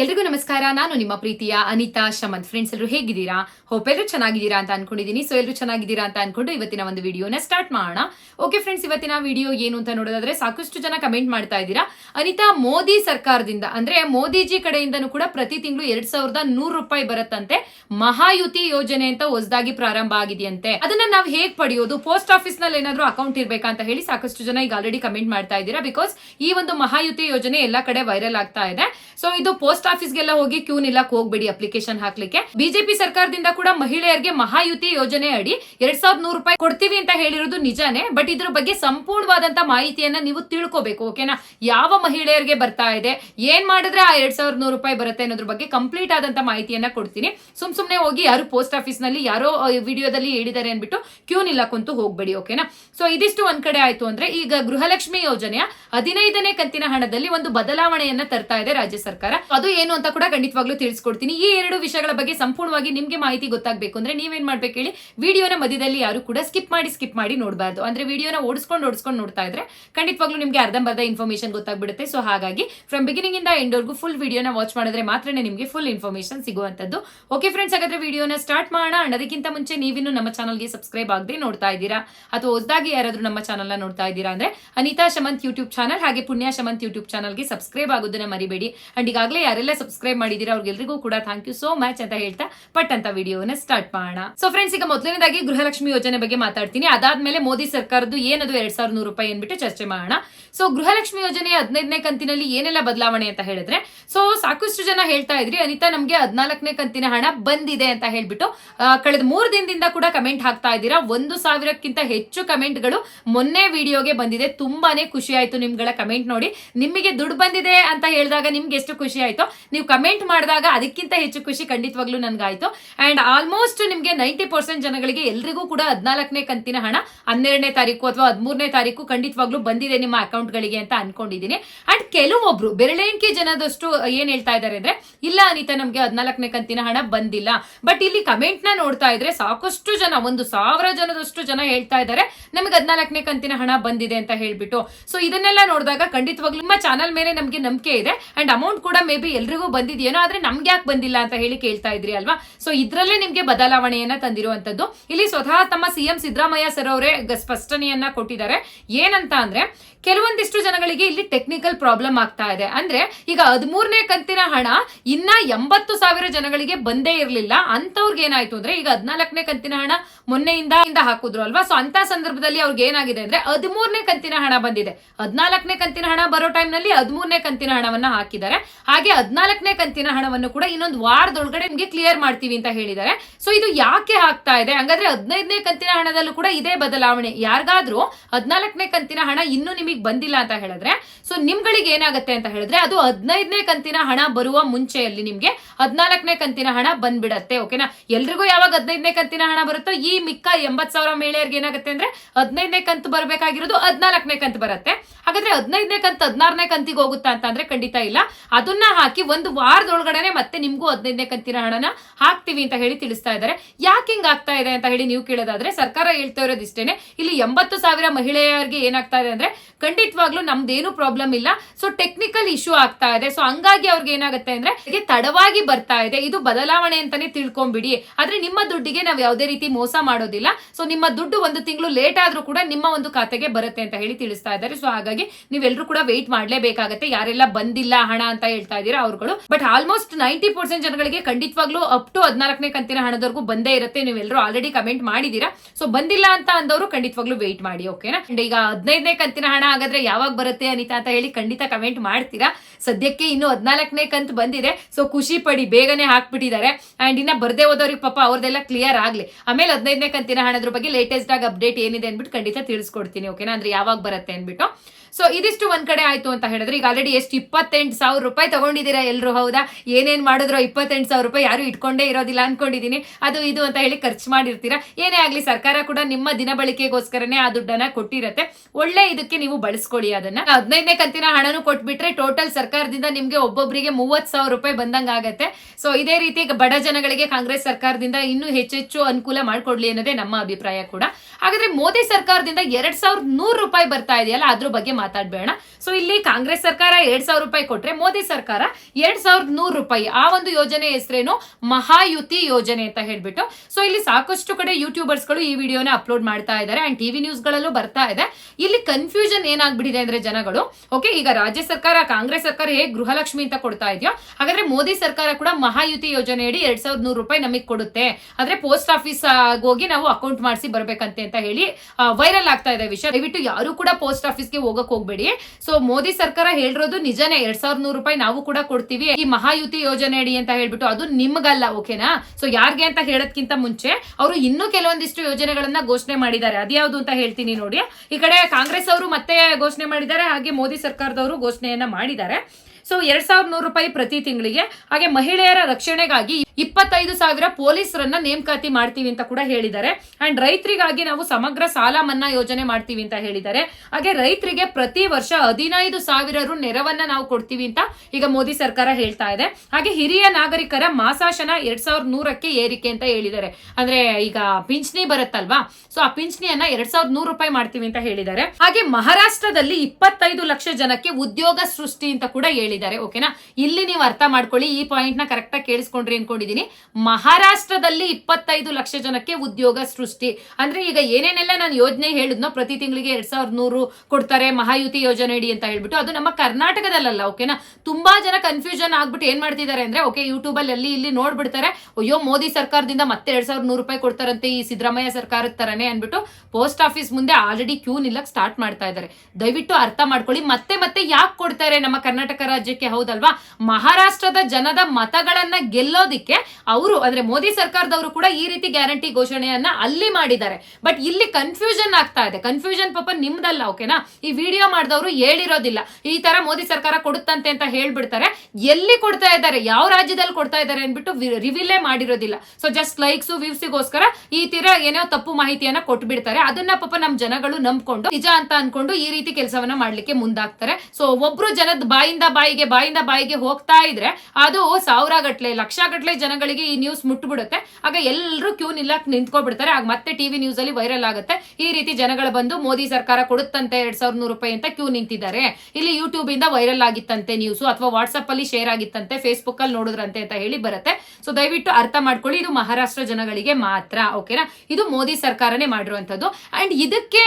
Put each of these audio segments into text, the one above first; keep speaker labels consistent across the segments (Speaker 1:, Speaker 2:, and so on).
Speaker 1: ಎಲ್ರಿಗೂ ನಮಸ್ಕಾರ. ನಾನು ನಿಮ್ಮ ಪ್ರೀತಿಯ ಅನಿತಾ ಶಮಂತ್. ಫ್ರೆಂಡ್ಸ್ ಎಲ್ಲರೂ ಹೇಗಿದ್ದೀರಾ? ಹೋಪ್ ಎಲ್ಲರೂ ಚೆನ್ನಾಗಿದ್ದೀರಾ ಅಂತ ಅನ್ಕೊಂಡಿದ್ದೀನಿ. ಸೊ ಎಲ್ಲರೂ ಚೆನ್ನಾಗಿದ್ದೀರಾ ಅಂತ ಅನ್ಕೊಂಡು ಇವತ್ತಿನ ಒಂದು ವಿಡಿಯೋನ ಸ್ಟಾರ್ಟ್ ಮಾಡೋಣ. ಓಕೆ ಫ್ರೆಂಡ್ಸ್ ಇವತ್ತಿನ ವಿಡಿಯೋ ಏನು ಅಂತ ನೋಡೋದಾದ್ರೆ ಸಾಕಷ್ಟು ಜನ ಕಮೆಂಟ್ ಮಾಡ್ತಾ ಇದ್ದೀರಾ. ಅನಿತಾ, ಮೋದಿ ಸರ್ಕಾರದಿಂದ, ಅಂದ್ರೆ ಮೋದಿಜಿ ಕಡೆಯಿಂದನೂ ಕೂಡ ಪ್ರತಿ ತಿಂಗಳು ಎರಡ್ ಸಾವಿರದ ನೂರು ರೂಪಾಯಿ ಬರುತ್ತಂತೆ. ಮಹಾಯುತಿ ಯೋಜನೆ ಅಂತ ಹೊಸದಾಗಿ ಪ್ರಾರಂಭ ಆಗಿದೆಯಂತೆ. ಅದನ್ನ ನಾವು ಹೇಗ್ ಪಡೆಯೋದು? ಪೋಸ್ಟ್ ಆಫೀಸ್ನಲ್ಲಿ ಏನಾದ್ರೂ ಅಕೌಂಟ್ ಇರ್ಬೇಕಾ ಅಂತ ಹೇಳಿ ಸಾಕಷ್ಟು ಜನ ಈಗ ಆಲ್ರೆಡಿ ಕಮೆಂಟ್ ಮಾಡ್ತಾ ಇದ್ದೀರಾ. ಬಿಕಾಸ್ ಈ ಒಂದು ಮಹಾಯುತಿ ಯೋಜನೆ ಎಲ್ಲಾ ಕಡೆ ವೈರಲ್ ಆಗ್ತಾ ಇದೆ. ಸೊ ಇದು ಪೋಸ್ಟ್ ಆಫೀಸ್ಗೆಲ್ಲ ಹೋಗಿ ಕ್ಯೂ ನಿಲ್ಲಕ್ ಹೋಗ್ಬೇಡಿ ಅಪ್ಲಿಕೇಶನ್ ಹಾಕ್ಲಿಕ್ಕೆ. ಬಿಜೆಪಿ ಸರ್ಕಾರದಿಂದ ಕೂಡ ಮಹಿಳೆಯರಿಗೆ ಮಹಾಯುತಿ ಯೋಜನೆ ಅಡಿ ಎರಡ್ ಸಾವಿರದ ನೂರು ರೂಪಾಯಿ ಕೊಡ್ತೀವಿ ಅಂತ ಹೇಳಿರೋದು ನಿಜಾನೇ ಬಟ್ ಇದ್ರ ಬಗ್ಗೆ ಸಂಪೂರ್ಣವಾದಂತ ಮಾಹಿತಿಯನ್ನ ನೀವು ತಿಳ್ಕೋಬೇಕು ಓಕೆನಾ ಯಾವ ಮಹಿಳೆಯರಿಗೆ ಬರ್ತಾ ಇದೆ, ಏನ್ ಮಾಡಿದ್ರೆ ಆ ಎರಡ್ ಸಾವಿರದ ನೂರು ರೂಪಾಯಿ ಬರುತ್ತೆ ಅನ್ನೋದ್ರ ಬಗ್ಗೆ ಕಂಪ್ಲೀಟ್ ಆದಂತ ಮಾಹಿತಿಯನ್ನ ಕೊಡ್ತೀನಿ. ಸುಮ್ ಸುಮ್ನೆ ಹೋಗಿ ಯಾರು ಪೋಸ್ಟ್ ಆಫೀಸ್ನಲ್ಲಿ ಯಾರೋ ವಿಡಿಯೋದಲ್ಲಿ ಹೇಳಿದ್ದಾರೆ ಅನ್ಬಿಟ್ಟು ಕ್ಯೂ ನಿಲ್ಲಕ್ಕಂತೂ ಹೋಗ್ಬೇಡಿ ಓಕೆನಾ ಸೊ ಇದಿಷ್ಟು ಒಂದ್ ಕಡೆ ಆಯ್ತು ಅಂದ್ರೆ ಈಗ ಗೃಹಲಕ್ಷ್ಮಿ ಯೋಜನೆಯ ಹದಿನೈದನೇ ಕಂತಿನ ಹಣದಲ್ಲಿ ಒಂದು ಬದಲಾವಣೆಯನ್ನ ತರ್ತಾ ಇದೆ ರಾಜ್ಯ ಸರ್ಕಾರ. ಅದು ಏನು ಅಂತ ಕೂಡ ಖಂಡಿತವಾಗ್ಲೂ ತಿಳಿಸ್ಕೊಡ್ತೀನಿ. ಈ ಎರಡು ವಿಷಯಗಳ ಬಗ್ಗೆ ಸಂಪೂರ್ಣವಾಗಿ ನಿಮ್ಗೆ ಮಾಹಿತಿ ಗೊತ್ತಾಗಬೇಕು ಅಂದ್ರೆ ನೀವೇನ್ ಮಾಡ್ಬೇಕು ಹೇಳಿ ವಿಡಿಯೋನ ಮಧ್ಯದಲ್ಲಿ ಯಾರು ಕೂಡ ಸ್ಕಿಪ್ ಮಾಡಿ ಸ್ಕಿಪ್ ಮಾಡಿ ನೋಡಬಾರ್ದು. ಅಂದ್ರೆ ವಿಡಿಯೋನ ಓಡಿಸ್ಕೊಂಡು ಓಡಿಸ್ಕೊಂಡು ನೋಡ್ತಾ ಇದ್ರೆ ಖಂಡಿತವಾಗ್ಲೂ ನಿಮ್ಗೆ ಅರ್ಧಂಬರ್ಧ ಇನ್ಫಾರ್ಮೇಶನ್ ಗೊತ್ತಾಗ್ಬಿಡುತ್ತೆ. ಸೊ ಹಾಗಾಗಿ ಫ್ರಮ್ ಬಿಗಿನಿಂಗ್ ಇಂದ ಎಂಡ್ವರೆಗೂ ಫುಲ್ ವಿಡಿಯೋನ ವಾಚ್ ಮಾಡಿದ್ರೆ ಮಾತ್ರನೇ ನಿಮಗೆ ಫುಲ್ ಇನ್ಫಾರ್ಮೇಶನ್ ಸಿಗುವಂತದ್ದು ಓಕೆ ಫ್ರೆಂಡ್ಸ್ ಹಾಗಾದ್ರೆ ವಿಡಿಯೋನ ಸ್ಟಾರ್ಟ್ ಮಾಡೋಣ. ಅದಕ್ಕಿಂತ ಮುಂಚೆ ನೀವಿನ್ನು ನಮ್ಮ ಚಾನಲ್ಗೆ ಸಬ್ಸ್ಕ್ರೈಬ್ ಆಗದೆ ನೋಡ್ತಾ ಇದ್ದೀರಾ? ಅಥವಾ ಹೊಸದಾಗಿ ಯಾರಾದರೂ ನಮ್ಮ ಚಾನಲ್ನ ನೋಡ್ತಾ ಇದ್ದೀರಾ ಅಂದ್ರೆ ಅನಿತಾ ಶಮಂತ್ ಯೂಟ್ಯೂಬ್ ಚಾನಲ್ ಹಾಗೆ ಪುಣ್ಯ ಶಮಂತ್ ಯೂಟ್ಯೂಬ್ ಚಾನಲ್ಗೆ ಸಬ್ಸ್ಕ್ರೈಬ್ ಆಗೋದನ್ನ ಮರಿಬೇಡಿ. ಅಂಡ್ ಈಗಾಗಲೇ ಯಾರೆಲ್ಲ ಸಬ್ಸ್ಕ್ರೈಬ್ ಮಾಡಿದೀರಾ ಅವ್ರಿಗೆಲ್ರಿಗೂ ಕೂಡ ಥ್ಯಾಂಕ್ ಯು ಸೋ ಮಚ್ ಅಂತ ಹೇಳ್ತಾ ಪಟ್ ಅಂತ ವಿಡಿಯೋನ ಸ್ಟಾರ್ಟ್ ಮಾಡೋಣ. ಸೊ ಫ್ರೆಂಡ್ಸ್ ಈಗ ಮೊದಲನೇದಾಗಿ ಗೃಹಲಕ್ಷ್ಮಿ ಯೋಜನೆ ಬಗ್ಗೆ ಮಾತಾಡ್ತೀನಿ. ಅದಾದ್ಮೇಲೆ ಮೋದಿ ಸರ್ಕಾರದ್ದು ಏನದು ಎರಡ್ ಸಾವಿರದ ನೂರು ರೂಪಾಯಿ ಅಂದ್ಬಿಟ್ಟು ಚರ್ಚೆ ಮಾಡೋಣ. ಸೊ ಗೃಹಲಕ್ಷ್ಮಿ ಯೋಜನೆ ಹದಿನೈದನೇ ಕಂತಿನಲ್ಲಿ ಏನೆಲ್ಲ ಬದಲಾವಣೆ ಅಂತ ಹೇಳಿದ್ರೆ ಸೊ ಸಾಕಷ್ಟು ಜನ ಹೇಳ್ತಾ ಇದ್ರಿ, ಅನಿತಾ ನಮ್ಗೆ ಹದಿನಾಲ್ಕನೇ ಕಂತಿನ ಹಣ ಬಂದಿದೆ ಅಂತ ಹೇಳ್ಬಿಟ್ಟು ಕಳೆದ ಮೂರು ದಿನದಿಂದ ಕೂಡ ಕಮೆಂಟ್ ಹಾಕ್ತಾ ಇದ್ದೀರಾ. ಒಂದು ಸಾವಿರಕ್ಕಿಂತ ಹೆಚ್ಚು ಕಮೆಂಟ್ಗಳು ಮೊನ್ನೆ ವಿಡಿಯೋಗೆ ಬಂದಿದೆ. ತುಂಬಾನೇ ಖುಷಿ ಆಯ್ತು ನಿಮ್ಗಳ ಕಮೆಂಟ್ ನೋಡಿ. ನಿಮಗೆ ದುಡ್ಡು ಬಂದಿದೆ ಅಂತ ಹೇಳಿದಾಗ ನಿಮ್ಗೆ ಎಷ್ಟು ಖುಷಿ ಆಯ್ತು ನೀವು ಕಮೆಂಟ್ ಮಾಡಿದಾಗ ಅದಕ್ಕಿಂತ ಹೆಚ್ಚು ಖುಷಿ ಖಂಡಿತವಾಗ್ಲೂ ನನ್ಗಾಯ್ತು. ಅಂಡ್ ಆಲ್ಮೋಸ್ಟ್ ನಿಮ್ಗೆ ನೈಂಟಿ ಪರ್ಸೆಂಟ್ ಜನಗಳಿಗೆ ಎಲ್ರಿಗೂ ಕೂಡ ಹದಿನಾಲ್ಕನೇ ಕಂತಿನ ಹಣ, ಹನ್ನೆರಡನೇ ತಾರೀಕು ಅಥವಾ ಹದಿಮೂರನೇ ತಾರೀಕು ಖಂಡಿತವಾಗ್ಲೂ ಬಂದಿದೆ ನಿಮ್ಮ ಅಕೌಂಟ್ಗಳಿಗೆ ಅಂತ ಅನ್ಕೊಂಡಿದ್ದೀನಿ. ಅಂಡ್ ಕೆಲವೊಬ್ರು ಬೆರಳೆಂಕಿ ಜನದಷ್ಟು ಏನ್ ಹೇಳ್ತಾ ಇದ್ದಾರೆ ಅಂದ್ರೆ, ಇಲ್ಲ ಅನಿತಾ, ನಮ್ಗೆ ಹದಿನಾಲ್ಕನೇ ಕಂತಿನ ಹಣ ಬಂದಿಲ್ಲ. ಬಟ್ ಇಲ್ಲಿ ಕಮೆಂಟ್ನ ನೋಡ್ತಾ ಇದ್ರೆ ಸಾಕಷ್ಟು ಜನ, ಒಂದು ಸಾವಿರ ಜನದಷ್ಟು ಜನ ಹೇಳ್ತಾ ಇದ್ದಾರೆ, ನಮಗೆ ಹದಿನಾಲ್ಕನೇ ಕಂತಿನ ಹಣ ಬಂದಿದೆ ಅಂತ ಹೇಳ್ಬಿಟ್ಟು. ಸೊ ಇದನ್ನೆಲ್ಲ ನೋಡಿದಾಗ ಖಂಡಿತವಾಗ್ಲೂ ನಿಮ್ಮ ಚಾನಲ್ ಮೇಲೆ ನಮ್ಗೆ ನಂಬಿಕೆ ಇದೆ. ಅಂಡ್ ಅಮೌಂಟ್ ಕೂಡ ಮೇ ಬಿ ಎಲ್ರಿಗೂ ಬಂದಿದೆಯೇನೋ, ಆದ್ರೆ ನಮ್ಗೆ ಯಾಕೆ ಬಂದಿಲ್ಲ ಅಂತ ಹೇಳಿ ಕೇಳ್ತಾ ಇದ್ರಿ ಅಲ್ವಾ? ಸೊ ಇದ್ರಲ್ಲೇ ನಿಮ್ಗೆ ಬದಲಾವಣೆಯನ್ನ ತಂದಿರುವಂತದ್ದು ಇಲ್ಲಿ ಸ್ವತಃ ತಮ್ಮ ಸಿಎಂ ಸಿದ್ದರಾಮಯ್ಯ ಸರ್ ಅವರೇ ಸ್ಪಷ್ಟನೆಯನ್ನ ಕೊಟ್ಟಿದ್ದಾರೆ. ಏನಂತ ಅಂದ್ರೆ, ಕೆಲವೊಂದಿಷ್ಟು ಜನಗಳಿಗೆ ಇಲ್ಲಿ ಟೆಕ್ನಿಕಲ್ ಪ್ರಾಬ್ಲಮ್ ಆಗ್ತಾ ಇದೆ. ಅಂದ್ರೆ, ಈಗ ಹದಿಮೂರನೇ ಕಂತಿನ ಹಣ ಇನ್ನ ಎಂಬತ್ತು ಸಾವಿರ ಜನಗಳಿಗೆ ಬಂದೇ ಇರಲಿಲ್ಲ. ಅಂತವ್ರಿಗೆ ಏನಾಯ್ತು ಅಂದ್ರೆ, ಈಗ ಹದಿನಾಲ್ಕನೇ ಕಂತಿನ ಹಣ ಮೊನ್ನೆಯಿಂದ ಇಂದ ಹಾಕಿದ್ರು ಅಲ್ವಾ? ಸೊ ಅಂತ ಸಂದರ್ಭದಲ್ಲಿ ಅವ್ರಿಗೆ ಏನಾಗಿದೆ ಅಂದ್ರೆ, ಹದಿಮೂರನೇ ಕಂತಿನ ಹಣ ಬಂದಿದೆ. ಹದಿನಾಲ್ಕನೇ ಕಂತಿನ ಹಣ ಬರೋ ಟೈಮ್ನಲ್ಲಿ ಹದಿಮೂರನೇ ಕಂತಿನ ಹಣವನ್ನ ಹಾಕಿದ್ದಾರೆ. ಹಾಗೆ ಹದಿನಾಲ್ಕನೇ ಕಂತಿನ ಹಣವನ್ನು ಕೂಡ ಇನ್ನೊಂದು ವಾರದೊಳಗಡೆ ನಿಮಗೆ ಕ್ಲಿಯರ್ ಮಾಡ್ತೀವಿ ಅಂತ ಹೇಳಿದ್ದಾರೆ. ಸೊ ಇದು ಯಾಕೆ ಆಗ್ತಾ ಇದೆ? ಹಂಗಾದ್ರೆ ಹದಿನೈದನೇ ಕಂತಿನ ಹಣದಲ್ಲೂ ಕೂಡ ಇದೇ ಬದಲಾವಣೆ. ಯಾರಿಗಾದ್ರೂ ಹದಿನಾಲ್ಕನೇ ಕಂತಿನ ಹಣ ಇನ್ನೂ ನಿಮಗೆ ಬಂದಿಲ್ಲ ಅಂತ ಹೇಳಿದ್ರೆ ಸೊ ನಿಮ್ಗಳಿಗೆ ಏನಾಗುತ್ತೆ ಅಂತ ಹೇಳಿದ್ರೆ, ಅದು ಹದಿನೈದನೇ ಕಂತಿನ ಹಣ ಬರುವ ಮುಂಚೆಯಲ್ಲಿ ನಿಮಗೆ ಹದಿನಾಲ್ಕನೇ ಕಂತಿನ ಹಣ ಬಂದ್ಬಿಡತ್ತೆ ಓಕೆನಾ ಎಲ್ರಿಗೂ ಯಾವಾಗ ಹದಿನೈದನೇ ಕಂತಿನ ಹಣ ಬರುತ್ತೋ, ಈ ಮಿಕ್ಕ ಎಂಬತ್ ಸಾವಿರ ಮಹಿಳೆಯರಿಗೆ ಏನಾಗುತ್ತೆ ಅಂದ್ರೆ ಹದಿನೈದನೇ ಕಂತು ಬರಬೇಕಾಗಿರೋದು ಹದಿನಾಲ್ಕನೇ ಕಂತು ಬರುತ್ತೆ. ಹಾಗಾದ್ರೆ ಹದಿನೈದನೇ ಕಂತು ಹದಿನಾರನೇ ಕಂತಿಗೆ ಹೋಗುತ್ತಾ ಅಂತ ಅಂದ್ರೆ ಖಂಡಿತ ಇಲ್ಲ. ಅದನ್ನ ಒಂದು ವಾರದೊಳಗಡೆನೆ ಮತ್ತೆ ನಿಮಗೂ ಹದಿನೈದನೇ ಕಂತಿನ ಹಣನ ಹಾಕ್ತೀವಿ ಅಂತ ಹೇಳಿ ತಿಳಿಸ್ತಾ ಇದ್ದಾರೆ. ಯಾಕೆ ಹಿಂಗ್ ಆಗ್ತಾ ಇದೆ ಅಂತ ಹೇಳಿ ನೀವು ಕೇಳೋದಾದ್ರೆ ಸರ್ಕಾರ ಹೇಳ್ತಾ ಇರೋದು ಇಷ್ಟೇನೆ. ಇಲ್ಲಿ ಎಂಬತ್ತು ಸಾವಿರ ಮಹಿಳೆಯರಿಗೆ ಏನಾಗ್ತಾ ಇದೆ ಅಂದ್ರೆ ಖಂಡಿತವಾಗ್ಲೂ ನಮ್ದೇನು ಪ್ರಾಬ್ಲಮ್ ಇಲ್ಲ. ಸೊ ಟೆಕ್ನಿಕಲ್ ಇಶ್ಯೂ ಆಗ್ತಾ ಇದೆ. ಸೊ ಹಂಗಾಗಿ ಅವ್ರಿಗೆ ಏನಾಗುತ್ತೆ ಅಂದ್ರೆ ತಡವಾಗಿ ಬರ್ತಾ ಇದೆ. ಇದು ಬದಲಾವಣೆ ಅಂತಾನೆ ತಿಳ್ಕೊಂಬಿಡಿ. ಆದ್ರೆ ನಿಮ್ಮ ದುಡ್ಡಿಗೆ ನಾವು ಯಾವುದೇ ರೀತಿ ಮೋಸ ಮಾಡೋದಿಲ್ಲ. ಸೊ ನಿಮ್ಮ ದುಡ್ಡು ಒಂದು ತಿಂಗಳು ಲೇಟ್ ಆದ್ರೂ ಕೂಡ ನಿಮ್ಮ ಒಂದು ಖಾತೆಗೆ ಬರುತ್ತೆ ಅಂತ ಹೇಳಿ ತಿಳಿಸ್ತಾ ಇದ್ದಾರೆ. ಸೊ ಹಾಗಾಗಿ ನೀವೆಲ್ಲರೂ ಕೂಡ ವೆಯ್ಟ್ ಮಾಡ್ಲೇಬೇಕಾಗತ್ತೆ. ಯಾರೆಲ್ಲ ಬಂದಿಲ್ಲ ಹಣ ಅಂತ ಹೇಳ್ತಾ ಇದ್ದೀರಾ ಅವ್ರುಗಳು. ಬಟ್ ಆಲ್ಮೋಸ್ಟ್ ನೈಂಟಿ ಪರ್ಸೆಂಟ್ ಜನಗಳಿಗೆ ಖಂಡಿತವಾಗ್ಲೂ ಅಪ್ ಟು ಹದಿನಾಲ್ಕನೇ ಕಂತಿನ ಹಣದವರೆಗೂ ಬಂದೇ ಇರುತ್ತೆ. ನೀವೆಲ್ಲರೂ ಆಲ್ರೆಡಿ ಕಮೆಂಟ್ ಮಾಡಿದೀರಾ ಸೊ ಬಂದಿಲ್ಲ ಅಂತ ಅಂದವರು ಖಂಡಿತವಾಗ್ಲೂ ವೆಯ್ಟ್ ಮಾಡಿ ಓಕೆನಾ ಅಂಡ್ ಈಗ ಹದಿನೈದನೇ ಕಂತಿನ ಹಣ ಹಾಗಾದ್ರೆ ಯಾವಾಗ ಬರುತ್ತೆ ಅನಿತಾ ಅಂತ ಹೇಳಿ ಖಂಡಿತ ಕಮೆಂಟ್ ಮಾಡ್ತೀರಾ? ಸದ್ಯಕ್ಕೆ ಇನ್ನು ಹದಿನಾಲ್ಕನೇ ಕಂತ್ ಬಂದಿದೆ. ಸೊ ಖುಷಿ ಪಡಿ, ಬೇಗನೆ ಹಾಕ್ಬಿಟ್ಟಿದ್ದಾರೆ. ಅಂಡ್ ಇನ್ನ ಬರ್ದೇ ಹೋದವ್ರಿಗೆ ಪಾಪ ಅವ್ರದೆಲ್ಲ ಕ್ಲಿಯರ್ ಆಗ್ಲಿ. ಆಮೇಲೆ ಹದಿನೈದನೇ ಕಂತಿನ ಹಣದ್ರ ಬಗ್ಗೆ ಲೇಟೆಸ್ಟ್ ಆಗಿ ಅಪ್ಡೇಟ್ ಏನಿದೆ ಅಂದ್ಬಿಟ್ಟು ಖಂಡಿತ ತಿಳಿಸ್ಕೊಡ್ತೀನಿ ಓಕೆನಾ ಅಂದ್ರೆ ಯಾವಾಗ ಬರುತ್ತೆ ಅಂದ್ಬಿಟ್ಟು. ಸೊ ಇದಿಷ್ಟು ಒಂದ್ ಕಡೆ ಆಯ್ತು ಅಂತ ಹೇಳಿದ್ರೆ, ಈಗ ಆಲ್ರೆಡಿ ಎಷ್ಟು ಇಪ್ಪತ್ತೆಂಟು ಸಾವಿರ ರೂಪಾಯಿ ತಗೊಂಡಿದ್ದೀರಾ ಎಲ್ರು? ಹೌದಾ? ಏನೇನ್ ಮಾಡಿದ್ರು ಇಪ್ಪತ್ತೆಂಟು ಸಾವಿರ ರೂಪಾಯಿ ಯಾರು ಇಟ್ಕೊಂಡೇ ಇರೋದಿಲ್ಲ ಅನ್ಕೊಂಡಿದೀನಿ ಅದು ಇದು ಅಂತ ಹೇಳಿ ಖರ್ಚು ಮಾಡಿರ್ತೀರಾ? ಏನೇ ಆಗ್ಲಿ, ಸರ್ಕಾರ ಕೂಡ ನಿಮ್ಮ ದಿನ ಬಳಕೆಗೋಸ್ಕರನೇ ಆ ದುಡ್ಡನ್ನ ಕೊಟ್ಟಿರತ್ತೆ. ಒಳ್ಳೆ ಇದಕ್ಕೆ ನೀವು ಬಳಸ್ಕೊಳ್ಳಿ ಅದನ್ನ. ಹದಿನೈದನೇ ಕಂತಿನ ಹಣನು ಕೊಟ್ಬಿಟ್ರೆ ಟೋಟಲ್ ಸರ್ಕಾರದಿಂದ ನಿಮ್ಗೆ ಒಬ್ಬೊಬ್ಬರಿಗೆ ಮೂವತ್ ಸಾವಿರ ರೂಪಾಯಿ ಬಂದಂಗ ಆಗತ್ತೆ. ಸೊ ಇದೇ ರೀತಿ ಬಡ ಜನಗಳಿಗೆ ಕಾಂಗ್ರೆಸ್ ಸರ್ಕಾರದಿಂದ ಇನ್ನೂ ಹೆಚ್ಚೆಚ್ಚು ಅನುಕೂಲ ಮಾಡಿಕೊಡ್ಲಿ ಅನ್ನೋದೇ ನಮ್ಮ ಅಭಿಪ್ರಾಯ ಕೂಡ. ಹಾಗಾದ್ರೆ ಮೋದಿ ಸರ್ಕಾರದಿಂದ ಎರಡ್ ಸಾವಿರದ ನೂರು ರೂಪಾಯಿ ಬರ್ತಾ ಇದೆಯಲ್ಲ, ಅದ್ರ ಬಗ್ಗೆ ಮಾತಾಡ್ಬೇಡ. ಸೊ ಇಲ್ಲಿ ಕಾಂಗ್ರೆಸ್ ಸರ್ಕಾರ ಎರಡ್ ಸಾವಿರ ರೂಪಾಯಿ ಕೊಟ್ರೆ ಮೋದಿ ಸರ್ಕಾರ ಎರಡ್ ಸಾವಿರದ ನೂರು ರೂಪಾಯಿ. ಆ ಒಂದು ಯೋಜನೆ ಹೆಸರೇನು? ಮಹಾಯುತಿ ಯೋಜನೆ ಅಂತ ಹೇಳ್ಬಿಟ್ಟು. ಸೊ ಇಲ್ಲಿ ಸಾಕಷ್ಟು ಕಡೆ ಯೂಟ್ಯೂಬರ್ಸ್ಗಳು ಈ ವಿಡಿಯೋನ ಅಪ್ಲೋಡ್ ಮಾಡ್ತಾ ಇದ್ದಾರೆ ಅಂಡ್ ಟಿವಿ ನ್ಯೂಸ್ ಗಳಲ್ಲೂ ಬರ್ತಾ ಇದೆ. ಇಲ್ಲಿ ಕನ್ಫ್ಯೂಷನ್ ಏನಾಗ್ಬಿಟ್ಟಿದೆ ಅಂದ್ರೆ ಜನಗಳು ಓಕೆ ಈಗ ರಾಜ್ಯ ಸರ್ಕಾರ, ಕಾಂಗ್ರೆಸ್ ಸರ್ಕಾರ ಹೇಗೆ ಗೃಹಲಕ್ಷ್ಮಿ ಅಂತ ಕೊಡ್ತಾ ಇದೆಯೋ, ಹಾಗಾದ್ರೆ ಮೋದಿ ಸರ್ಕಾರ ಕೂಡ ಮಹಾಯುತಿ ಯೋಜನೆಯಡಿ ಎರಡ್ ಸಾವಿರದ ನೂರು ರೂಪಾಯಿ ನಮಗೆ ಕೊಡುತ್ತೆ. ಆದ್ರೆ ಪೋಸ್ಟ್ ಆಫೀಸ್ ಹೋಗಿ ನಾವು ಅಕೌಂಟ್ ಮಾಡಿಸಿ ಬರ್ಬೇಕಂತೆ ಅಂತ ಹೇಳಿ ವೈರಲ್ ಆಗ್ತಾ ಇದೆ ವಿಷಯ. ದಯವಿಟ್ಟು ಯಾರು ಕೂಡ ಪೋಸ್ಟ್ ಆಫೀಸ್ಗೆ ಹೋಗಕ್ ಹೋಗ್ಬೇಡಿ. ಸೊ ಮೋದಿ ಸರ್ಕಾರ ಹೇಳಿರೋದು ನಿಜನೇ, ಎರಡ್ ಸಾವಿರದ ನೂರು ರೂಪಾಯಿ ನಾವು ಕೂಡ ಕೊಡ್ತೀವಿ. ಈ ಮಹಾಯುತಿ ಯೋಜನೆ ಅಡಿ ಅಂತ ಹೇಳ್ಬಿಟ್ಟು ಅದು ನಿಮ್ಗಲ್ಲ, ಓಕೆನಾ? ಸೊ ಯಾರ್ಗೆ ಅಂತ ಹೇಳೋದ್ಕಿಂತ ಮುಂಚೆ ಅವರು ಇನ್ನೂ ಕೆಲವೊಂದಿಷ್ಟು ಯೋಜನೆಗಳನ್ನ ಘೋಷಣೆ ಮಾಡಿದ್ದಾರೆ. ಅದ್ಯಾವುದು ಅಂತ ಹೇಳ್ತೀನಿ ನೋಡಿ. ಈ ಕಡೆ ಕಾಂಗ್ರೆಸ್ ಅವರು ಮತ್ತೆ ಘೋಷಣೆ ಮಾಡಿದ್ದಾರೆ, ಹಾಗೆ ಮೋದಿ ಸರ್ಕಾರದವರು ಘೋಷಣೆಯನ್ನ ಮಾಡಿದ್ದಾರೆ. ಸೊ ಎರಡ್ ಸಾವಿರದ ನೂರು ರೂಪಾಯಿ ಪ್ರತಿ ತಿಂಗಳಿಗೆ. ಹಾಗೆ ಮಹಿಳೆಯರ ರಕ್ಷಣೆಗಾಗಿ ಇಪ್ಪತ್ತೈದು ಸಾವಿರ ಪೊಲೀಸರನ್ನ ನೇಮಕಾತಿ ಮಾಡ್ತೀವಿ ಅಂತ ಕೂಡ ಹೇಳಿದ್ದಾರೆ. ಅಂಡ್ ರೈತರಿಗಾಗಿ ನಾವು ಸಮಗ್ರ ಸಾಲ ಮನ್ನಾ ಯೋಜನೆ ಮಾಡ್ತೀವಿ ಅಂತ ಹೇಳಿದ್ದಾರೆ. ಹಾಗೆ ರೈತರಿಗೆ ಪ್ರತಿ ವರ್ಷ ಹದಿನೈದು ಸಾವಿರ ರು ನೆರವನ್ನ ನಾವು ಕೊಡ್ತೀವಿ ಅಂತ ಈಗ ಮೋದಿ ಸರ್ಕಾರ ಹೇಳ್ತಾ ಇದೆ. ಹಾಗೆ ಹಿರಿಯ ನಾಗರಿಕರ ಮಾಸಾಶನ ಎರಡ್ ಸಾವಿರದ ನೂರಕ್ಕೆ ಏರಿಕೆ ಅಂತ ಹೇಳಿದ್ದಾರೆ. ಅಂದ್ರೆ ಈಗ ಪಿಂಚಣಿ ಬರುತ್ತಲ್ವಾ? ಸೊ ಆ ಪಿಂಚಣಿಯನ್ನ ಎರಡ್ ಸಾವಿರದ ನೂರು ರೂಪಾಯಿ ಮಾಡ್ತೀವಿ ಅಂತ ಹೇಳಿದ್ದಾರೆ. ಹಾಗೆ ಮಹಾರಾಷ್ಟ್ರದಲ್ಲಿ ಇಪ್ಪತ್ತೈದು ಲಕ್ಷ ಜನಕ್ಕೆ ಉದ್ಯೋಗ ಸೃಷ್ಟಿ ಅಂತ ಕೂಡ ಹೇಳಿದ್ದಾರೆ. ಓಕೆನಾ ಇಲ್ಲಿ ನೀವು ಅರ್ಥ ಮಾಡ್ಕೊಳ್ಳಿ, ಈ ಪಾಯಿಂಟ್ನ ಕರೆಕ್ಟ್ ಆಗಿ ಕೇಳಿಸ್ಕೊಂಡ್ರಿ ಅನ್ಕೊಂಡಿದೀನಿ ಮಹಾರಾಷ್ಟ್ರದಲ್ಲಿ ಇಪ್ಪತ್ತೈದು ಲಕ್ಷ ಜನಕ್ಕೆ ಉದ್ಯೋಗ ಸೃಷ್ಟಿ. ಅಂದ್ರೆ ಈಗ ಏನೇನೆಲ್ಲ ನಾನು ಯೋಜನೆ ಹೇಳಿದ್ನೋ ಪ್ರತಿ ತಿಂಗಳಿಗೆ ಎರಡ್ ಸಾವಿರದ ನೂರು ಕೊಡ್ತಾರೆ, ಮಹಾಯುತಿ ಯೋಜನೆ ಅಡಿ ಅಂತ ಹೇಳ್ಬಿಟ್ಟು. ಅದು ನಮ್ಮ ಕರ್ನಾಟಕದಲ್ಲ ಓಕೆನಾ? ತುಂಬಾ ಜನ ಕನ್ಫ್ಯೂಷನ್ ಆಗ್ಬಿಟ್ಟು ಏನ್ ಮಾಡ್ತಿದ್ದಾರೆ ಅಂದ್ರೆ, ಓಕೆ ಯೂಟ್ಯೂಬ್ ಅಲ್ಲಿ ಅಲ್ಲಿ ಇಲ್ಲಿ ನೋಡ್ಬಿಡ್ತಾರೆ. ಅಯ್ಯೋ, ಮೋದಿ ಸರ್ಕಾರದಿಂದ ಮತ್ತೆ ಎರಡ್ ಸಾವಿರದ ನೂರು ರೂಪಾಯಿ ಕೊಡ್ತಾರಂತೆ ಈ ಸಿದ್ದರಾಮಯ್ಯ ಸರ್ಕಾರದ ತರನೇ ಅನ್ಬಿಟ್ಟು ಪೋಸ್ಟ್ ಆಫೀಸ್ ಮುಂದೆ ಆಲ್ರೆಡಿ ಕ್ಯೂ ನಿಲ್ಲಕ್ ಸ್ಟಾರ್ಟ್ ಮಾಡ್ತಾ ಇದ್ದಾರೆ. ದಯವಿಟ್ಟು ಅರ್ಥ ಮಾಡ್ಕೊಳ್ಳಿ. ಮತ್ತೆ ಮತ್ತೆ ಯಾಕೆ ಕೊಡ್ತಾರೆ ನಮ್ಮ ಕರ್ನಾಟಕ ರಾಜ್ಯಕ್ಕೆ? ಹೌದಲ್ವಾ? ಮಹಾರಾಷ್ಟ್ರದ ಜನದ ಮತಗಳನ್ನ ಗೆಲ್ಲೋದಿಕ್ಕೆ ಅವರು, ಅಂದ್ರೆ ಮೋದಿ ಸರ್ಕಾರದವರು ಕೂಡ ಈ ರೀತಿ ಗ್ಯಾರಂಟಿ ಘೋಷಣೆಯನ್ನ ಅಲ್ಲಿ ಮಾಡಿದ್ದಾರೆ. ಬಟ್ ಇಲ್ಲಿ ಕನ್ಫ್ಯೂಷನ್ ಆಗ್ತಾ ಇದೆ. ಕನ್ಫ್ಯೂಷನ್ ಪಾಪ ನಿಮ್ದಲ್ಲ ಓಕೆನಾ ಈ ವಿಡಿಯೋ ಮಾಡಿದವರು ಹೇಳಿರೋದಿಲ್ಲ. ಈ ತರ ಮೋದಿ ಸರ್ಕಾರ ಕೊಡುತ್ತಂತೆ ಅಂತ ಹೇಳ್ಬಿಡ್ತಾರೆ. ಎಲ್ಲಿ ಕೊಡ್ತಾ ಇದ್ದಾರೆ? ಯಾವ ರಾಜ್ಯದಲ್ಲಿ ಕೊಡ್ತಾ ಇದ್ದಾರೆ ಅನ್ಬಿಟ್ಟು ರಿವಿಲೇ ಮಾಡಿರೋದಿಲ್ಲ. ಸೊ ಜಸ್ಟ್ ಲೈಕ್ಸ್ ವ್ಯೂವ್ಸಿಗೋಸ್ಕರ ಈ ತರ ಏನೋ ತಪ್ಪು ಮಾಹಿತಿಯನ್ನ ಕೊಟ್ಬಿಡ್ತಾರೆ. ಅದನ್ನ ಪಾಪ ನಮ್ ಜನಗಳು ನಂಬ್ಕೊಂಡು, ನಿಜ ಅಂತ ಅನ್ಕೊಂಡು ಈ ರೀತಿ ಕೆಲಸವನ್ನ ಮಾಡ್ಲಿಕ್ಕೆ ಮುಂದಾಗ್ತಾರೆ. ಸೊ ಒಬ್ರು ಜನದ ಬಾಯಿಂದ ಬಾಯಿಗೆ ಬಾಯಿಂದ ಬಾಯಿಗೆ ಹೋಗ್ತಾ ಇದ್ರೆ, ಅದು ಸಾವಿರ ಗಟ್ಲೆ, ಲಕ್ಷ ಗಟ್ಲೆ ಜನಗಳಿಗೆ ಈ ನ್ಯೂಸ್ ಮುಟ್ಬಿಡುತ್ತೆ. ಆಗ ಎಲ್ಲರೂ ಕ್ಯೂ ನಿಲ್ಲಕ್ ನಿಂತ್ಕೊಬಿಡ್ತಾರೆ. ಆಗ ಮತ್ತೆ ಟಿವಿ ನ್ಯೂಸ್ ಅಲ್ಲಿ ವೈರಲ್ ಆಗುತ್ತೆ. ಈ ರೀತಿ ಜನಗಳು ಬಂದು ಮೋದಿ ಸರ್ಕಾರ ಕೊಡುತ್ತಂತೆ ಎರಡ್ ಸಾವಿರದ ನೂರು ರೂಪಾಯಿ ಅಂತ ಕ್ಯೂ ನಿಂತಿದ್ದಾರೆ. ಇಲ್ಲಿ ಯೂಟ್ಯೂಬ್ ಇಂದ ವೈರಲ್ ಆಗಿತ್ತಂತೆ ನ್ಯೂಸ್ ಅಥವಾ ವಾಟ್ಸ್ಆಪ್ ಅಲ್ಲಿ ಶೇರ್ ಆಗಿತ್ತಂತೆ ಫೇಸ್ಬುಕ್ ಅಲ್ಲಿ ನೋಡಿದ್ರಂತೆ ಅಂತ ಹೇಳಿ ಬರುತ್ತೆ. ಸೊ ದಯವಿಟ್ಟು ಅರ್ಥ ಮಾಡ್ಕೊಳ್ಳಿ, ಇದು ಮಹಾರಾಷ್ಟ್ರ ಜನಗಳಿಗೆ ಮಾತ್ರ ಓಕೆನಾ ಇದು ಮೋದಿ ಸರ್ಕಾರನೇ ಮಾಡಿರುವಂತದ್ದು ಅಂಡ್ ಇದಕ್ಕೆ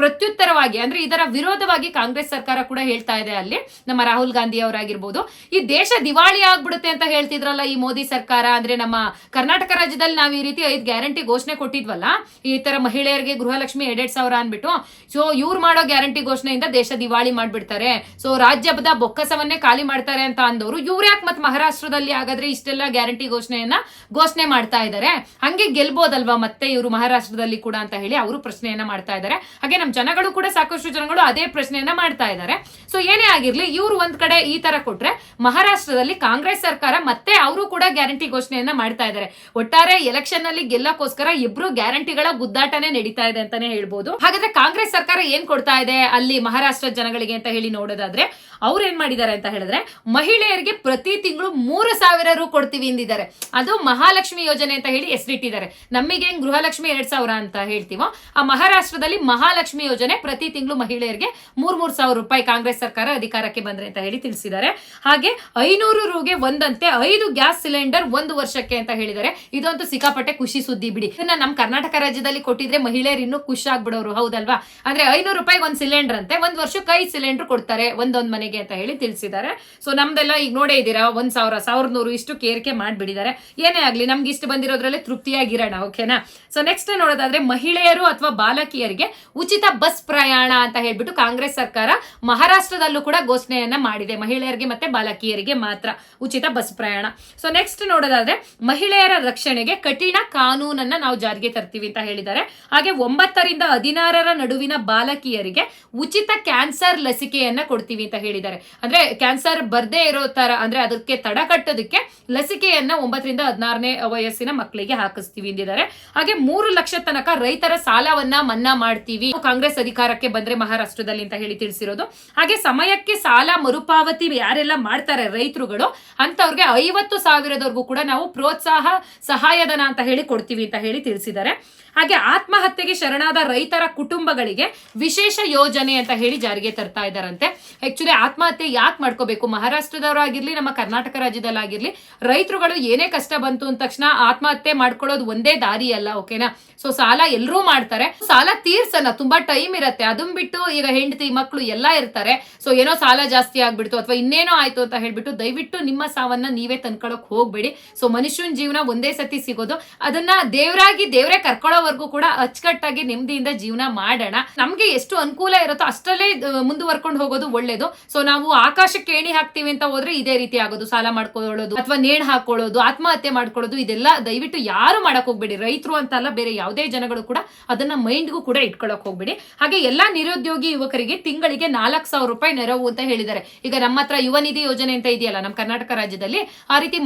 Speaker 1: ಪ್ರತ್ಯುತ್ತರವಾಗಿ, ಅಂದ್ರೆ ಇದರ ವಿರೋಧವಾಗಿ ಕಾಂಗ್ರೆಸ್ ಸರ್ಕಾರ ಕೂಡ ಹೇಳ್ತಾ ಇದೆ ಅಲ್ಲಿ. ನಮ್ಮ ರಾಹುಲ್ ಗಾಂಧಿ ಅವರಾಗಿರ್ಬೋದು. ಈ ದೇಶ ದಿವಾಳಿ ಆಗ್ಬಿಡುತ್ತೆ ಅಂತ ಹೇಳ್ತಿದ್ರಲ್ಲ ಈ ಮೋದಿ ಸರ್ಕಾರ. ಅಂದ್ರೆ ನಮ್ಮ ಕರ್ನಾಟಕ ರಾಜ್ಯದಲ್ಲಿ ನಾವು ಈ ರೀತಿ ಐದು ಗ್ಯಾರಂಟಿ ಘೋಷಣೆ ಕೊಟ್ಟಿದ್ವಲ್ಲ, ಈ ತರ ಮಹಿಳೆಯರಿಗೆ ಗೃಹಲಕ್ಷ್ಮಿ ಎರಡೆರಡ್ ಸಾವಿರ ಅಂದ್ಬಿಟ್ಟು ಸೊ ಇವ್ರು ಮಾಡೋ ಗ್ಯಾರಂಟಿ ಘೋಷಣೆಯಿಂದ ದೇಶ ದಿವಾಳಿ ಮಾಡ್ಬಿಡ್ತಾರೆ. ಸೊ ರಾಜ್ಯದ ಬೊಕ್ಕಸವನ್ನೇ ಖಾಲಿ ಮಾಡ್ತಾರೆ ಅಂತ ಅಂದವರು, ಇವ್ರು ಯಾಕೆ ಮತ್ತೆ ಮಹಾರಾಷ್ಟ್ರದಲ್ಲಿ ಹಾಗಾದ್ರೆ ಇಷ್ಟೆಲ್ಲ ಗ್ಯಾರಂಟಿ ಘೋಷಣೆಯನ್ನ ಘೋಷಣೆ ಮಾಡ್ತಾ ಇದ್ದಾರೆ ಹಂಗೆ ಗೆಲ್ಬೋದಲ್ವಾ ಮತ್ತೆ ಇವರು ಮಹಾರಾಷ್ಟ್ರದಲ್ಲಿ ಕೂಡ ಅಂತ ಹೇಳಿ ಅವರು ಪ್ರಶ್ನೆಯನ್ನ ಮಾಡ್ತಾ ಇದ್ದಾರೆ ಹಾಗೆ ನಮ್ಮ ಜನಗಳು ಕೂಡ ಸಾಕಷ್ಟು ಜನಗಳು ಅದೇ ಪ್ರಶ್ನೆಯನ್ನ ಮಾಡ್ತಾ ಇದ್ದಾರೆ ಸೊ ಏನೇ ಆಗಿರ್ಲಿ, ಇವ್ರು ಒಂದ್ ಕಡೆ ಈ ತರ ಕೊಟ್ರೆ ಮಹಾರಾಷ್ಟ್ರದಲ್ಲಿ ಕಾಂಗ್ರೆಸ್ ಸರ್ಕಾರ ಮತ್ತೆ ಅವರು ಕೂಡ ಗ್ಯಾರಂಟಿ ಘೋಷಣೆಯನ್ನ ಮಾಡ್ತಾ ಇದ್ದಾರೆ. ಒಟ್ಟಾರೆ ಎಲೆಕ್ಷನ್ ಅಲ್ಲಿ ಗೆಲ್ಲಕ್ಕೋಸ್ಕರ ಇಬ್ರು ಗ್ಯಾರಂಟಿಗಳ ಗುದ್ದಾಟನೆ ನಡೀತಾ ಇದೆ ಅಂತಾನೆ ಹೇಳ್ಬೋದು. ಹಾಗಾದ್ರೆ ಕಾಂಗ್ರೆಸ್ ಸರ್ಕಾರ ಏನ್ ಕೊಡ್ತಾ ಇದೆ ಅಲ್ಲಿ ಮಹಾರಾಷ್ಟ್ರ ಜನಗಳಿಗೆ ಅಂತ ಹೇಳಿ ನೋಡೋದಾದ್ರೆ, ಅವ್ರು ಏನ್ ಮಾಡಿದ್ದಾರೆ ಅಂತ ಹೇಳಿದ್ರೆ, ಮಹಿಳೆಯರಿಗೆ ಪ್ರತಿ ತಿಂಗಳು ಮೂರು ಸಾವಿರ ರು ಕೊಡ್ತೀವಿ ಎಂದಿದ್ದಾರೆ ಅದು ಮಹಾಲಕ್ಷ್ಮಿ ಯೋಜನೆ ಅಂತ ಹೇಳಿ ಹೆಸರಿಟ್ಟಿದ್ದಾರೆ. ನಮಗೆ ಹೆಂಗ್ ಗೃಹಲಕ್ಷ್ಮಿ ಎರಡ್ ಸಾವಿರ ಅಂತ ಹೇಳ್ತೀವೋ, ಆ ಮಹಾರಾಷ್ಟ್ರದಲ್ಲಿ ಮಹಾಲಕ್ಷ್ಮಿ ಯೋಜನೆ ಪ್ರತಿ ತಿಂಗಳು ಮಹಿಳೆಯರಿಗೆ ಮೂರ್ ಮೂರ್ ಸಾವಿರ ರೂಪಾಯಿ ಕಾಂಗ್ರೆಸ್ ಸರ್ಕಾರ ಅಧಿಕಾರಕ್ಕೆ ಬಂದ್ರೆ ಅಂತ ಹೇಳಿ ತಿಳಿಸಿದ್ದಾರೆ. ಹಾಗೆ ಐನೂರು ರೂಗೆ ಒಂದಂತೆ ಐದು ಗ್ಯಾಸ್ ಸಿಲಿಂಡರ್ ಒಂದು ವರ್ಷಕ್ಕೆ ಅಂತ ಹೇಳಿದರೆ ಇದಂತೂ ಸಿಕ್ಕಾಪಟ್ಟೆ ಖುಷಿ ಸುದ್ದಿ ಬಿಡಿ. ಇದನ್ನ ನಮ್ಮ ಕರ್ನಾಟಕ ರಾಜ್ಯದಲ್ಲಿ ಕೊಟ್ಟಿದ್ರೆ ಮಹಿಳೆಯರು ಇನ್ನೂ ಖುಷಿ ಆಗ್ಬಿಡೋರು, ಹೌದಲ್ವಾ? ಅಂದ್ರೆ ಐನೂರು ರೂಪಾಯಿ ಒಂದು ಸಿಲಿಂಡರ್ ಅಂತೆ, ಒಂದ್ ವರ್ಷಕ್ಕೆ ಐದು ಸಿಲಿಂಡರ್ ಕೊಡ್ತಾರೆ ಒಂದೊಂದ್ ಮನೆಗೆ ಅಂತ ಹೇಳಿ ತಿಳಿಸಿದ್ದಾರೆ. ಸೊ ನಮ್ದೆಲ್ಲ ಈಗ ನೋಡೇ ಇದ್ದೀರಾ? ಒಂದ್ ಸಾವಿರ, ಸಾವಿರದ ಇಷ್ಟು ಕೇರಿಕೆ ಮಾಡ್ಬಿಟ್ಟಿದ್ದಾರೆ ಏನೇ ಆಗ್ಲಿ, ನಮ್ಗೆ ಇಷ್ಟು ಬಂದಿರೋದ್ರಲ್ಲಿ ತೃಪ್ತಿಯಾಗಿರೋಣ, ಓಕೆನಾ? ಸೊ ನೆಕ್ಸ್ಟ್ ನೋಡೋದಾದ್ರೆ ಮಹಿಳೆಯರು ಅಥವಾ ಬಾಲಕಿಯರಿಗೆ ಉಚಿತ ಬಸ್ ಪ್ರಯಾಣ ಅಂತ ಹೇಳ್ಬಿಟ್ಟು ಕಾಂಗ್ರೆಸ್ ಸರ್ಕಾರ ಮಹಾರಾಷ್ಟ್ರದಲ್ಲೂ ಕೂಡ ಘೋಷಣೆಯನ್ನ ಮಾಡಿದೆ. ಮಹಿಳೆಯರಿಗೆ ಮತ್ತೆ ಬಾಲಕಿಯರಿಗೆ ಮಾತ್ರ ಉಚಿತ ಬಸ್ ಪ್ರಯಾಣ. ಸೊ ನೆಕ್ಸ್ಟ್ ನೋಡೋದಾದ್ರೆ ಮಹಿಳೆಯರ ರಕ್ಷಣೆಗೆ ಕಠಿಣ ಕಾನೂನನ್ನ ನಾವು ಜಾರಿಗೆ ತರ್ತೀವಿ ಅಂತ ಹೇಳಿದ್ದಾರೆ. ಹಾಗೆ ಒಂಬತ್ತರಿಂದ ಹದಿನಾರರ ನಡುವಿನ ಬಾಲಕಿಯರಿಗೆ ಉಚಿತ ಕ್ಯಾನ್ಸರ್ ಲಸಿಕೆಯನ್ನ ಕೊಡ್ತೀವಿ ಅಂತ ಹೇಳಿದ್ದಾರೆ. ಅಂದ್ರೆ ಕ್ಯಾನ್ಸರ್ ಬರ್ದೇ ಇರೋ ತರ ಅಂದ್ರೆ ಅದಕ್ಕೆ ತಡ ಕಟ್ಟೋದಕ್ಕೆ ಲಸಿಕೆಯನ್ನ ಒಂಬತ್ತರಿಂದ ಹದಿನಾರನೇ ವಯಸ್ಸಿನ ಮಕ್ಕಳಿಗೆ ಹಾಕಿಸ್ತೀವಿ ಎಂದಿದ್ದಾರೆ ಹಾಗೆ ಮೂರು ಲಕ್ಷ ತನಕ ರೈತರ ಸಾಲವನ್ನ ಮನ್ನಾ ಮಾಡ್ತೀವಿ. ಕಾಂಗ್ರೆಸ್ ಅಧಿಕಾರಕ್ಕೆ ಬಂದ್ರೆ ಮಹಾರಾಷ್ಟ್ರದಲ್ಲಿ ಅಂತ ಹೇಳಿ ತಿಳಿಸಿರೋದು. ಹಾಗೆ ಸಮಯಕ್ಕೆ ಸಾಲ ಮರುಪಾವತಿ ಯಾರೆಲ್ಲ ಮಾಡ್ತಾರೆ ರೈತರುಗಳು ಅಂತವ್ರಿಗೆ ಐವತ್ತು ಸಾವಿರದವರೆಗೂ ಕುಟುಂಬಗಳಿಗೂ ಕೂಡ ನಾವು ಪ್ರೋತ್ಸಾಹ, ಸಹಾಯಧನ ಅಂತ ಹೇಳಿ ಕೊಡ್ತೀವಿ ಅಂತ ಹೇಳಿ ತಿಳಿಸಿದ್ದಾರೆ. ಹಾಗೆ ಆತ್ಮಹತ್ಯೆಗೆ ಶರಣಾದ ರೈತರ ಕುಟುಂಬಗಳಿಗೆ ವಿಶೇಷ ಯೋಜನೆ ಅಂತ ಹೇಳಿ ಜಾರಿಗೆ ತರ್ತಾ ಇದ್ದಾರಂತೆ. ಆಕ್ಚುಲಿ ಆತ್ಮಹತ್ಯೆ ಯಾಕೆ ಮಾಡ್ಕೋಬೇಕು? ಮಹಾರಾಷ್ಟ್ರದವರಾಗಿರ್ಲಿ, ನಮ್ಮ ಕರ್ನಾಟಕ ರಾಜ್ಯದಲ್ಲಾಗಿರ್ಲಿ, ರೈತರುಗಳು ಏನೇ ಕಷ್ಟ ಬಂತು ಅಂದ ತಕ್ಷಣ ಆತ್ಮಹತ್ಯೆ ಮಾಡ್ಕೊಳ್ಳೋದು ಒಂದೇ ದಾರಿ ಅಲ್ಲ ಓಕೆನಾ ಸೊ ಸಾಲ ಎಲ್ಲರೂ ಮಾಡ್ತಾರೆ. ಸಾಲ ತೀರ್ಸಲ್ಲ, ತುಂಬಾ ಟೈಮ್ ಇರುತ್ತೆ. ಅದನ್ನ ಬಿಟ್ಟು ಈಗ ಹೆಂಡತಿ ಮಕ್ಕಳು ಎಲ್ಲ ಇರ್ತಾರೆ. ಸೊ ಏನೋ ಸಾಲ ಜಾಸ್ತಿ ಆಗ್ಬಿಡ್ತು, ಅಥವಾ ಇನ್ನೇನೋ ಆಯ್ತು ಅಂತ ಹೇಳ್ಬಿಟ್ಟು ದಯವಿಟ್ಟು ನಿಮ್ಮ ಸಾವನ್ನ ನೀವೇ ತಂದ್ಕೊಳಕ್ ಹೋಗ್ಬೇಡಿ. ಸೊ ಮನುಷ್ಯನ ಜೀವನ ಒಂದೇ ಸತಿ ಸಿಗೋದು. ಅದನ್ನ ದೇವರಾಗಿ ದೇವರೇ ಕರ್ಕೊಳ್ಳೋವರೆಗೂ ಕೂಡ ಅಚ್ಚುಕಟ್ಟಾಗಿ ನೆಮ್ಮದಿಯಿಂದ ಜೀವನ ಮಾಡೋಣ. ನಮ್ಗೆ ಎಷ್ಟು ಅನುಕೂಲ ಇರುತ್ತೋ ಅಷ್ಟರಲ್ಲೇ ಮುಂದುವರ್ಕೊಂಡು ಹೋಗೋದು ಒಳ್ಳೇದು. ಸೊ ನಾವು ಆಕಾಶಕ್ಕೆ ಏಣಿ ಹಾಕ್ತೀವಿ ಅಂತ ಹೋದ್ರೆ ಇದೇ ರೀತಿ ಆಗೋದು. ಸಾಲ ಮಾಡ್ಕೊಳ್ಳೋದು, ಅಥವಾ ನೇಣ್ ಹಾಕೊಳ್ಳೋದು, ಆತ್ಮಹತ್ಯೆ ಮಾಡ್ಕೊಳ್ಳೋದು, ಇದೆಲ್ಲ ದಯವಿಟ್ಟು ಯಾರು ಮಾಡಕ್ ಹೋಗ್ಬೇಡಿ. ರೈತರು ಅಂತಲ್ಲ ಬೇರೆ ಯಾವುದೇ ಜನಗಳು ಕೂಡ ಅದನ್ನ ಮೈಂಡ್ಗೂ ಕೂಡ ಇಟ್ಕೊಳಕ್ ಹೋಗ್ಬೇಡಿ. ಹಾಗೆ ಎಲ್ಲಾ ನಿರುದ್ಯೋಗಿ ಯುವಕರಿಗೆ ತಿಂಗಳಿಗೆ ನಾಲ್ಕು ಸಾವಿರ ರೂಪಾಯಿ ನೆರವು ಅಂತ ಹೇಳಿದ್ದಾರೆ. ಈಗ ನಮ್ಮ ಹತ್ರ ಯುವ ನಿಧಿ ಯೋಜನೆ ಅಂತ ಇದೆಯಲ್ಲ, ನಮ್ಮ ಕರ್ನಾಟಕ ರಾಜ್ಯದಲ್ಲಿ, ಆ ರೀತಿ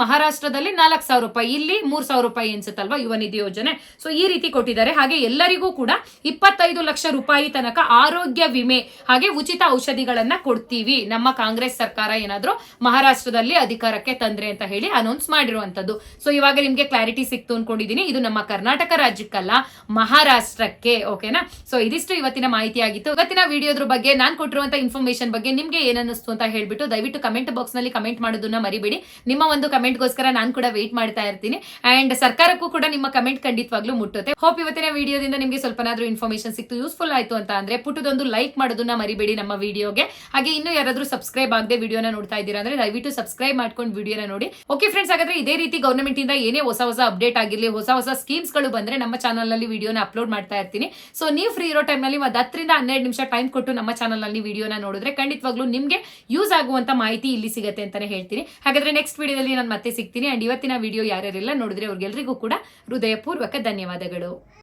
Speaker 1: ಮಹಾರಾಷ್ಟ್ರದಲ್ಲಿ ನಾಲ್ಕು ಸಾವಿರ ರೂಪಾಯಿ, ಇಲ್ಲಿ ಮೂರ್ ಸಾವಿರ ರೂಪಾಯಿ ಅನ್ಸುತ್ತಲ್ವಾ ಯುವ ನಿಧಿ ಯೋಜನೆ? ಸೊ ಈ ರೀತಿ ಕೊಟ್ಟಿದ್ದಾರೆ. ಹಾಗೆ ಎಲ್ಲರಿಗೂ ಕೂಡ ಇಪ್ಪತ್ತೈದು ಲಕ್ಷ ರೂಪಾಯಿ ತನಕ ಆರೋಗ್ಯ ವಿಮೆ, ಹಾಗೆ ಉಚಿತ ಔಷಧಿಗಳನ್ನ ಕೊಡ್ತೀವಿ. ನಮ್ಮ ಕಾಂಗ್ರೆಸ್ ಸರ್ಕಾರ ಏನಾದ್ರೂ ಮಹಾರಾಷ್ಟ್ರದಲ್ಲಿ ಅಧಿಕಾರಕ್ಕೆ ತಂದ್ರೆ ಅಂತ ಹೇಳಿ ಅನೌನ್ಸ್ ಮಾಡಿರುವಂತದ್ದು ಸೊ ಇವಾಗ ನಿಮ್ಗೆ ಕ್ಲಾರಿಟಿ ಸಿಕ್ತು ಅನ್ಕೊಂಡಿದೀನಿ. ಇದು ನಮ್ಮ ಕರ್ನಾಟಕ ರಾಜ್ಯಕ್ಕಲ್ಲ, ಮಹಾರಾಷ್ಟ್ರಕ್ಕೆ ಓಕೆನಾ ಸೊ ಇದಿಷ್ಟು ಇವತ್ತಿನ ಮಾಹಿತಿ ಆಗಿತ್ತು. ಇವತ್ತಿನ ವಿಡಿಯೋದ್ರ ಬಗ್ಗೆ ನಾನು ಕೊಟ್ಟಿರುವಂತ ಇನ್ಫಾರ್ಮೇಶನ್ ಬಗ್ಗೆ ನಿಮ್ಗೆ ಏನನ್ನಿಸ್ತು ಅಂತ ಹೇಳ್ಬಿಟ್ಟು ದಯವಿಟ್ಟು ಕಮೆಂಟ್ ಬಾಕ್ಸ್ನಲ್ಲಿ ಕಮೆಂಟ್ ಮಾಡೋದನ್ನ ಮರಿಬೇಡಿ. ನಿಮ್ಮ ಒಂದು ಕಮೆಂಟ್ಗೋಸ್ಕರ ನಾನು ಕೂಡ ವೇಟ್ ಮಾಡ್ತಾ ಇರ್ತೀನಿ. ಅಂಡ್ ಸರ್ಕಾರಕ್ಕೂ ಕೂಡ ನಿಮ್ಮ ಕಮೆಂಟ್ ಖಂಡಿತವಾಗ್ಲೂ ಮುಟ್ಟುತ್ತೆ. ಹೋಪ್ ಇವತ್ತಿನ ವಿಡಿಯೋದಿಂದ ನಿಮಗೆ ಸ್ವಲ್ಪನಾದ್ರೂ ಇನ್ಫಾರ್ಮೇಶನ್ ಸಿಕ್ತು ಯೂಸ್ಫುಲ್ ಆಯ್ತು ಅಂತ ಅಂದ್ರೆ ಪುಟ್ಟದೊಂದು ಲೈಕ್ ಮಾಡೋದನ್ನ ಮರಿಬೇಡಿ ನಮ್ಮ ವಿಡಿಯೋಗೆ ಹಾಗೆ ಇನ್ನು ಯಾರಾದರೂ ಸಬ್ಸ್ಕ್ರೈಬ್ ಆಗದೆ ವಿಡಿಯೋನ ನೋಡ್ತಾ ಇದ್ದೀರಾ ಅಂದ್ರೆ ದಯವಿಟ್ಟು ಸಬ್ಸ್ಕ್ರೈಬ್ ಮಾಡ್ಕೊಂಡು ವಿಡಿಯೋನ ನೋಡಿ. ಓಕೆ ಫ್ರೆಂಡ್ಸ್ ಹಾಗಾದ್ರೆ ಇದೇ ರೀತಿ ಗವರ್ನಮೆಂಟ್ ಇಂದ ಏನೇ ಹೊಸ ಹೊಸ ಅಪ್ಡೇಟ್ ಆಗಿರಲಿ, ಹೊಸ ಹೊಸ ಸ್ಕೀಮ್ಸ್ಗಳು ಬಂದ್ರೆ ನಮ್ಮ ಚಾನಲ್ನಲ್ಲಿ ವಿಡಿಯೋನ ಅಪ್ಲೋಡ್ ಮಾಡ್ತಾ ಇರ್ತೀನಿ. ಸೊ ನೀವು ಫ್ರೀ ಇರೋ ಟೈಮ್ನಲ್ಲಿ ಒಂದು ಹತ್ತರಿಂದ ಹನ್ನೆರಡು ನಿಮಿಷ ಟೈಮ್ ಕೊಟ್ಟು ನಮ್ಮ ಚಾನಲ್ನಲ್ಲಿ ವಿಡಿಯೋನ ನೋಡಿದ್ರೆ ಖಂಡಿತವಾಗ್ಲೂ ನಿಮಗೆ ಯೂಸ್ ಆಗುವಂತ ಮಾಹಿತಿ ಇಲ್ಲಿ ಸಿಗುತ್ತೆ ಅಂತಾನೆ ಹೇಳ್ತೀನಿ. ಹಾಗಾದ್ರೆ ನೆಕ್ಸ್ಟ್ ವಿಡಿಯೋದಲ್ಲಿ ನಾನು ಮತ್ತೆ ಸಿಗ್ತೀನಿ. ಅಂಡ್ ಇವತ್ತಿನ ವಿಡಿಯೋ ಯಾರ್ಯಾರೆಲ್ಲ ನೋಡಿದ್ರೆ ಅವ್ರಿಗೆಲ್ರಿಗೂ ಕೂಡ ಹೃದಯಪೂರ್ವಕ ಧನ್ಯವಾದಗಳು.